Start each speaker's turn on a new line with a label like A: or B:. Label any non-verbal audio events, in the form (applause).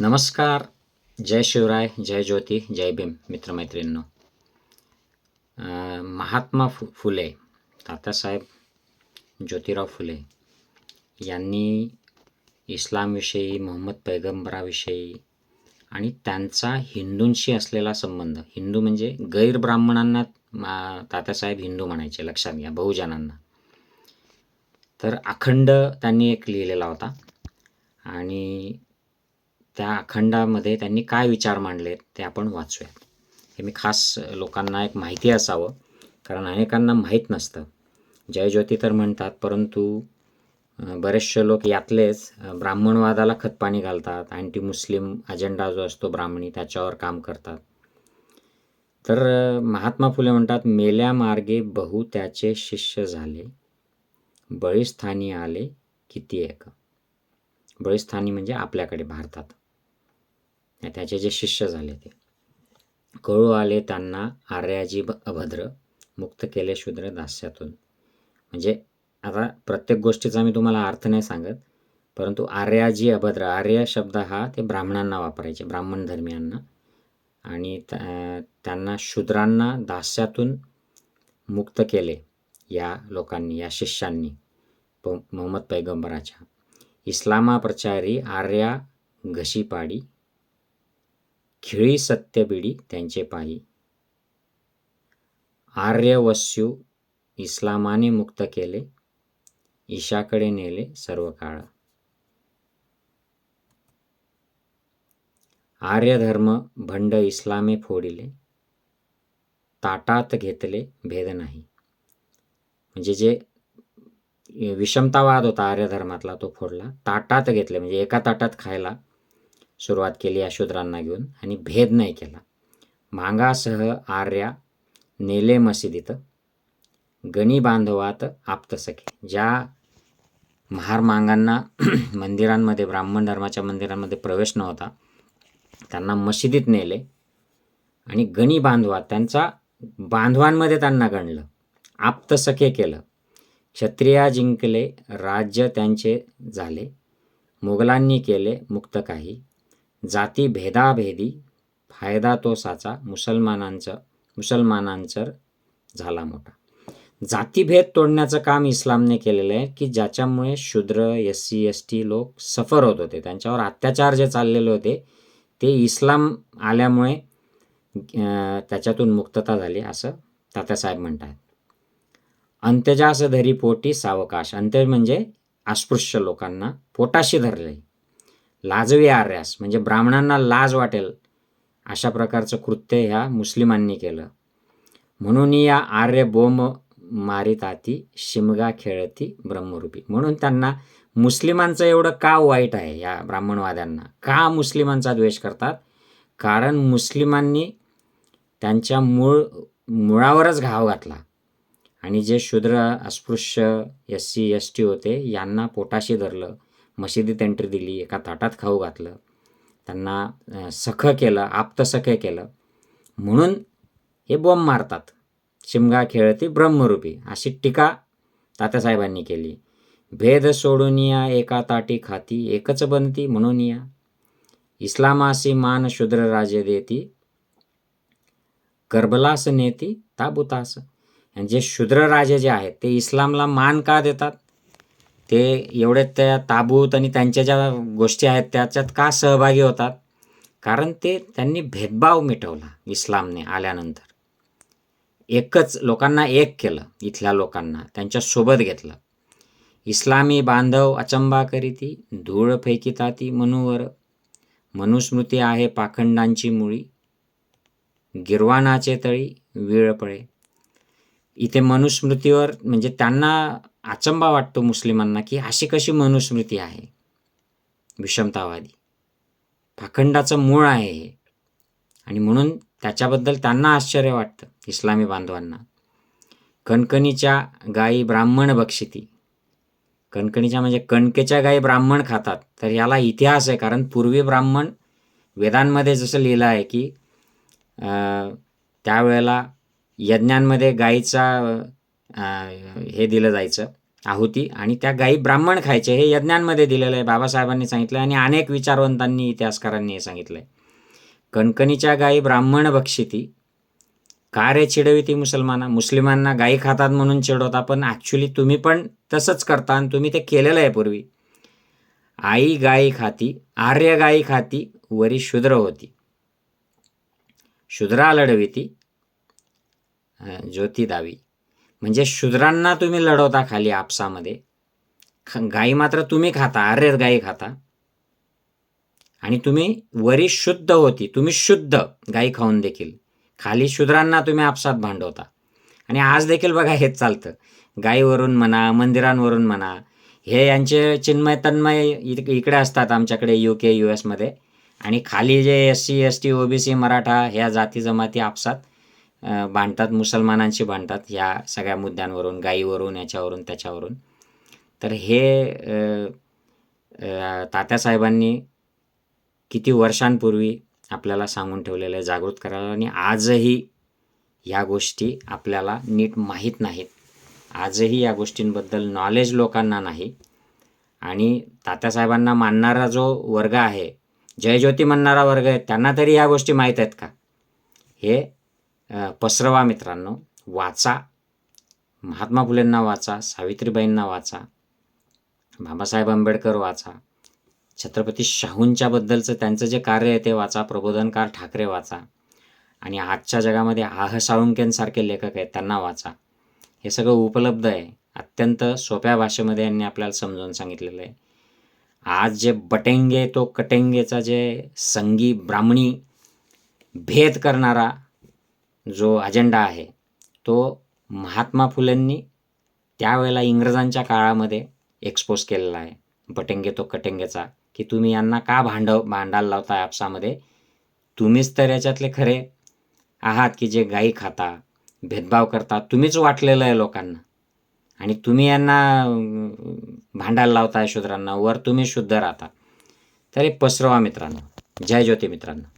A: नमस्कार जय शिवराय जय ज्योती जय भीम मित्रमैत्रिणींनो. महात्मा फु फुले तात्यासाहेब ज्योतिराव फुले यांनी इस्लामविषयी मोहम्मद पैगंबराविषयी आणि त्यांचा हिंदूंशी असलेला संबंध हिंदू म्हणजे गैरब्राह्मणांना मा- तात्यासाहेब हिंदू म्हणायचे लक्षात घ्या बहुजनांना. तर अखंड त्यांनी एक लिहिलेला होता आणि त्या अखंडामध्ये त्यांनी काय विचार मांडले ते आपण वाचूयात. हे मी खास लोकांना एक माहिती असावं कारण अनेकांना माहीत नसतं. जयज्योती तर म्हणतात परंतु बरेचसे लोक यातलेच ब्राह्मणवादाला खतपाणी घालतात. अँटी मुस्लिम अजेंडा जो असतो ब्राह्मणी त्याच्यावर काम करतात. तर महात्मा फुले म्हणतात मेल्या मार्गे बहु त्याचे शिष्य झाले बळीस्थानी आले किती एक. बळीस्थानी म्हणजे आपल्याकडे भारतात. त्याचे जे शिष्य झाले ते. कळू आले त्यांना आर्याजी अभद्र मुक्त केले शूद्र दास्यातून. म्हणजे आता प्रत्येक गोष्टीचा मी तुम्हाला अर्थ नाही सांगत परंतु आर्याजी अभद्र आर्य शब्द हा ते ब्राह्मणांना वापरायचे ब्राह्मण धर्मियांना. आणि त्या- त्यांना शूद्रांना दास्यातून मुक्त केले या लोकांनी या शिष्यांनी प मोहम्मद पैगंबराच्या. इस्लामा प्रचारी आर्या घशीपाडी खिळी सत्यबिडी त्यांचे पायी. आर्यवस्यू इस्लामाने मुक्त केले ईशाकडे नेले सर्व काळ. आर्यधर्म भंड इस्लामे फोडिले ताटात घेतले भेद नाही. म्हणजे जे विषमतावाद होता आर्यधर्मातला तो फोडला ताटात घेतले म्हणजे एका ताटात खायला सुरुवात केली या शूद्रांना घेऊन आणि भेद नाही केला. मांगासह आर्या नेले मशिदीत गणी बांधवात आपतसखे ज्या महारमांगांना (clears throat) मंदिरांमध्ये ब्राह्मण धर्माच्या मंदिरांमध्ये प्रवेश नव्हता त्यांना मशिदीत नेले आणि गणी बांधवात त्यांचा बांधवांमध्ये त्यांना गणलं आपतसखे केलं. क्षत्रिया जिंकले राज्य त्यांचे झाले मुघलांनी केले मुक्त काही जाती भेदाभेदी फायदा तो साचा मुसलमानांचं मुसलमानांचं झाला मोठा. जातीभेद तोडण्याचं काम इस्लामने केलेलं आहे की ज्याच्यामुळे शूद्र एस सी एस टी लोक सफर होत होते. त्यांच्यावर अत्याचार जे चाललेले होते ते इस्लाम आल्यामुळे त्याच्यातून मुक्तता झाली असं तात्यासाहेब म्हणतात अंत्यजास धरी पोटी सावकाश. अंत्य म्हणजे अस्पृश्य लोकांना पोटाशी धरले लाजवी आर्यास. म्हणजे ब्राह्मणांना लाज वाटेल अशा प्रकारचं कृत्य ह्या मुस्लिमांनी केलं. म्हणून या आर्य बोंब मारिताती शिमगा खेळती ब्रह्मरूपी. म्हणून त्यांना मुस्लिमांचं एवढं का वाईट आहे या ब्राह्मणवाद्यांना? का मुस्लिमांचा द्वेष करतात? कारण मुस्लिमांनी त्यांच्या मूळ मुळावरच घाव घातला. आणि जे शूद्र अस्पृश्य एस सी एस टी होते यांना पोटाशी धरलं. मशिदीत एंट्री दिली एका ताटात खाऊ घातलं. त्यांना सखं केलं आप्तसखं केलं. म्हणून हे बॉम्ब मारतात. शिमगा खेळती ब्रह्मरूपी. अशी टीका तात्यासाहेबांनी केली. भेद सोडून या एका ताटी खाती एकच बनती म्हणून या. इस्लामासी मान शूद्र राजे देती करबलास नेती ताबुतास. आणि जे शूद्र राजे जे आहेत ते इस्लामला मान का देतात? ते एवढे त्या ताबूत आणि त्यांच्या ज्या गोष्टी आहेत त्याच्यात का सहभागी होतात? कारण ते त्यांनी भेदभाव मिटवला इस्लामने आल्यानंतर. एकच लोकांना एक केलं इथल्या लोकांना त्यांच्यासोबत घेतलं. इस्लामी बांधव अचंबा करीती धूळ फेकिताती मनुवर. मनुस्मृती आहे पाखंडांची मुळी. गिरवानाचे तळी वीळ पळे. इथे मनुस्मृतीवर म्हणजे त्यांना अचंबा वाटतो मुस्लिमांना की अशी कशी मनुस्मृती आहे? विषमतावादी. पाखंडाचं मूळ आहे हे. आणि म्हणून त्याच्याबद्दल त्यांना आश्चर्य वाटतं इस्लामी बांधवांना. कणकणीच्या गायी ब्राह्मण बक्षिती. कणकणीच्या म्हणजे कणकेच्या गायी ब्राह्मण खातात. तर याला इतिहास आहे कारण पूर्वी ब्राह्मण वेदांमध्ये जसं लिहिलं आहे की त्यावेळेला यज्ञांमध्ये गाईचा हे दिलं जायचं. आहुती आणि त्या गायी ब्राह्मण खायचे हे यज्ञांमध्ये दिलेलं आहे. बाबासाहेबांनी सांगितलं आणि अनेक विचारवंतांनी इतिहासकारांनी हे सांगितलं आहे कणकणीच्या गायी ब्राह्मण बक्षिती का रे चिडविती मुसलमाना? मुस्लिमांना गायी खातात म्हणून चिडवता पण ॲक्च्युली तुम्ही पण तसंच करता आणि तुम्ही ते केलेलं आहे पूर्वी. आई गायी खाती आर्य गायी खाती वरी शूद्र होती. शूद्रा लढविती ज्योती दावी. म्हणजे शूद्रांना तुम्ही लढवता खाली आपसामध्ये. ख गाई मात्र तुम्ही खाता आर्य गाई खाता. आणि तुम्ही वरी शुद्ध होती तुम्ही शुद्ध गाई खाऊन देखील. खाली शूद्रांना तुम्ही आपसात भांडवता. आणि आज देखील बघा हेच चालतं. गाईवरून म्हणा मंदिरांवरून म्हणा हे यांचे चिन्मय तन्मय इकडे असतात आमच्याकडे यू के यू एसमध्ये आणि खाली जे S C S T O B C Maratha ह्या जाती जमाती आपसात भांडतात मुसलमानांशी भांडतात ह्या सगळ्या मुद्द्यांवरून गाईवरून याच्यावरून त्याच्यावरून. तर हे तात्यासाहेबांनी किती वर्षांपूर्वी आपल्याला सांगून ठेवलेलं आहे जागृत करायला आणि आजही ह्या गोष्टी आपल्याला नीट माहीत नाहीत. आजही या गोष्टींबद्दल नॉलेज लोकांना नाही. आणि तात्यासाहेबांना मानणारा जो वर्ग आहे जयज्योती म्हणणारा वर्ग आहे त्यांना तरी ह्या गोष्टी माहीत आहेत का? हे पसरवा मित्रांनो. वाचा. महात्मा फुलेंना वाचा. सावित्रीबाईंना वाचा. बाबासाहेब आंबेडकर वाचा. छत्रपती शाहूंच्याबद्दलचं त्यांचं जे कार्य आहे ते वाचा. प्रबोधनकार ठाकरे वाचा. आणि आजच्या जगामध्ये आह साळुंकेंसारखे लेखक आहेत त्यांना वाचा. हे सगळं उपलब्ध आहे. अत्यंत सोप्या भाषेमध्ये यांनी आपल्याला समजावून सांगितलेलं आहे. आज जे बटेंगे तो कटेंगेचा जे संगी ब्राह्मणी भेद करणारा जो अजेंडा आहे तो महात्मा फुलेंनी त्यावेळेला इंग्रजांच्या काळामध्ये एक्सपोज केलेला आहे. बटेंगे तो कटेंगेचा की तुम्ही यांना का भांडव भांडायला लावताय आपसामध्ये? तुम्हीच तर याच्यातले खरे आहात की जे गाई खाता भेदभाव करता तुम्हीच वाटलेलं आहे लोकांना. आणि तुम्ही यांना भांडायला लावताय शूद्रांना वर तुम्ही शुद्ध राहता. तर हे पसरवा मित्रांनो. जय ज्योती मित्रांनो